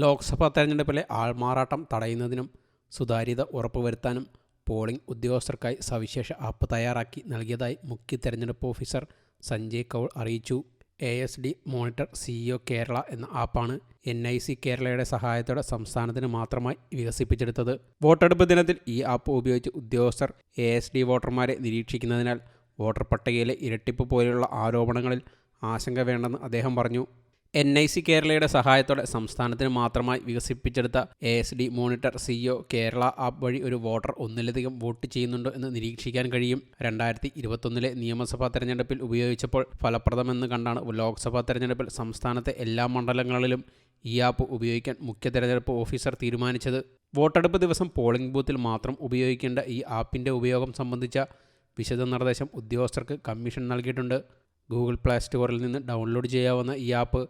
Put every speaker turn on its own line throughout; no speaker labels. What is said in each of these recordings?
ലോക്സഭാ തെരഞ്ഞെടുപ്പിലെ ആൾമാറാട്ടം തടയുന്നതിനും സുതാര്യത ഉറപ്പുവരുത്താനും പോളിംഗ് ഉദ്യോഗസ്ഥർക്കായി സവിശേഷ ആപ്പ് തയ്യാറാക്കി നൽകിയതായി മുഖ്യ തെരഞ്ഞെടുപ്പ് ഓഫീസർ സഞ്ജയ് കൗൾ അറിയിച്ചു. A S D monitor CEO Kerala എന്ന ആപ്പാണ് എൻ ഐ സി കേരളയുടെ സഹായത്തോടെ സംസ്ഥാനത്തിന് മാത്രമായി വികസിപ്പിച്ചെടുത്തത്. വോട്ടെടുപ്പ് ദിനത്തിൽ ഈ ആപ്പ് ഉപയോഗിച്ച് ഉദ്യോഗസ്ഥർ എ എസ് ഡി വോട്ടർമാരെ നിരീക്ഷിക്കുന്നതിനാൽ വോട്ടർ പട്ടികയിലെ ഇരട്ടിപ്പ് പോലെയുള്ള ആരോപണങ്ങളിൽ ആശങ്ക വേണ്ടെന്ന് അദ്ദേഹം പറഞ്ഞു. എൻ ഐ സി കേരളയുടെ സഹായത്തോടെ സംസ്ഥാനത്തിന് മാത്രമായി വികസിപ്പിച്ചെടുത്ത A S D monitor CEO Kerala app വഴി ഒരു വോട്ടർ ഒന്നിലധികം വോട്ട് ചെയ്യുന്നുണ്ടോ എന്ന് നിരീക്ഷിക്കാൻ കഴിയും. രണ്ടായിരത്തി ഇരുപത്തൊന്നിലെ നിയമസഭാ തെരഞ്ഞെടുപ്പിൽ ഉപയോഗിച്ചപ്പോൾ ഫലപ്രദമെന്ന് കണ്ടാണ് ലോക്സഭാ തെരഞ്ഞെടുപ്പിൽ സംസ്ഥാനത്തെ എല്ലാ മണ്ഡലങ്ങളിലും ഈ ആപ്പ് ഉപയോഗിക്കാൻ മുഖ്യ തെരഞ്ഞെടുപ്പ് ഓഫീസർ തീരുമാനിച്ചത്. വോട്ടെടുപ്പ് ദിവസം പോളിംഗ് ബൂത്തിൽ മാത്രം ഉപയോഗിക്കേണ്ട ഈ ആപ്പിന്റെ ഉപയോഗം സംബന്ധിച്ച വിശദ നിർദ്ദേശം ഉദ്യോഗസ്ഥർക്ക് കമ്മീഷൻ നൽകിയിട്ടുണ്ട്. ഗൂഗിൾ പ്ലേ സ്റ്റോറിൽ നിന്ന് ഡൗൺലോഡ് ചെയ്യാവുന്ന ഈ ആപ്പ്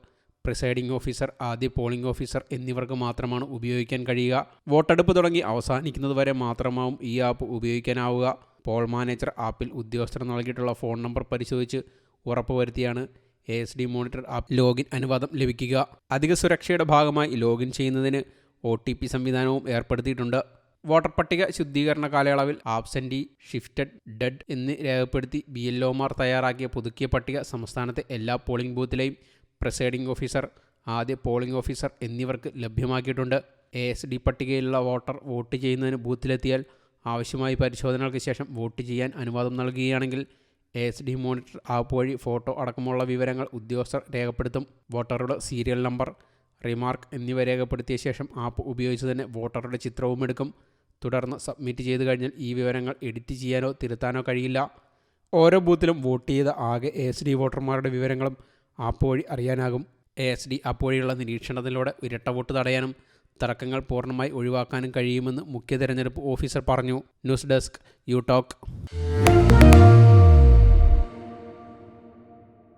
പ്രിസൈഡിംഗ് ഓഫീസർ ആദ്യ പോളിംഗ് ഓഫീസർ എന്നിവർക്ക് മാത്രമാണ് ഉപയോഗിക്കാൻ കഴിയുക. വോട്ടെടുപ്പ് തുടങ്ങി അവസാനിക്കുന്നതുവരെ മാത്രമാവും ഈ ആപ്പ് ഉപയോഗിക്കാനാവുക. പോൾ മാനേജർ ആപ്പിൽ ഉദ്യോഗസ്ഥർ നൽകിയിട്ടുള്ള ഫോൺ നമ്പർ പരിശോധിച്ച് ഉറപ്പുവരുത്തിയാണ് A S D monitor app login അനുവാദം ലഭിക്കുക. അധിക സുരക്ഷയുടെ ഭാഗമായി ലോഗിൻ ചെയ്യുന്നതിന് ഒ ടി പി സംവിധാനവും ഏർപ്പെടുത്തിയിട്ടുണ്ട്. വോട്ടർ പട്ടിക ശുദ്ധീകരണ കാലയളവിൽ ആബ്സെന്റി ഷിഫ്റ്റഡ് ഡെഡ് എന്ന് രേഖപ്പെടുത്തി ബി എൽ ഒമാർ തയ്യാറാക്കിയ പുതുക്കിയ പട്ടിക സംസ്ഥാനത്തെ എല്ലാ പോളിംഗ് ബൂത്തിലെയും പ്രിസൈഡിംഗ് ഓഫീസർ ആദ്യ പോളിംഗ് ഓഫീസർ എന്നിവർക്ക് ലഭ്യമാക്കിയിട്ടുണ്ട്. എ എസ് ഡി പട്ടികയിലുള്ള വോട്ടർ വോട്ട് ചെയ്യുന്നതിന് ബൂത്തിലെത്തിയാൽ ആവശ്യമായ പരിശോധനകൾക്ക് ശേഷം വോട്ട് ചെയ്യാൻ അനുവാദം നൽകുകയാണെങ്കിൽ A S D monitor app വഴി ഫോട്ടോ അടക്കമുള്ള വിവരങ്ങൾ ഉദ്യോഗസ്ഥർ രേഖപ്പെടുത്തും. വോട്ടറുടെ സീരിയൽ നമ്പർ റിമാർക്ക് എന്നിവ രേഖപ്പെടുത്തിയ ശേഷം ആപ്പ് ഉപയോഗിച്ച് തന്നെ വോട്ടറുടെ ചിത്രവും എടുക്കും. തുടർന്ന് സബ്മിറ്റ് ചെയ്ത് കഴിഞ്ഞാൽ ഈ വിവരങ്ങൾ എഡിറ്റ് ചെയ്യാനോ തിരുത്താനോ കഴിയില്ല. ഓരോ ബൂത്തിലും വോട്ട് ചെയ്ത ആകെ എ എസ് ഡി വോട്ടർമാരുടെ വിവരങ്ങളും ആപ്പ് വഴി അറിയാനാകും. എ എസ് ഡി ആപ്പ് വഴിയുള്ള നിരീക്ഷണത്തിലൂടെ ഇരട്ട വോട്ട് തടയാനും തർക്കങ്ങൾ പൂർണമായി ഒഴിവാക്കാനും കഴിയുമെന്ന് മുഖ്യ തെരഞ്ഞെടുപ്പ് ഓഫീസർ പറഞ്ഞു. News desk U Talk.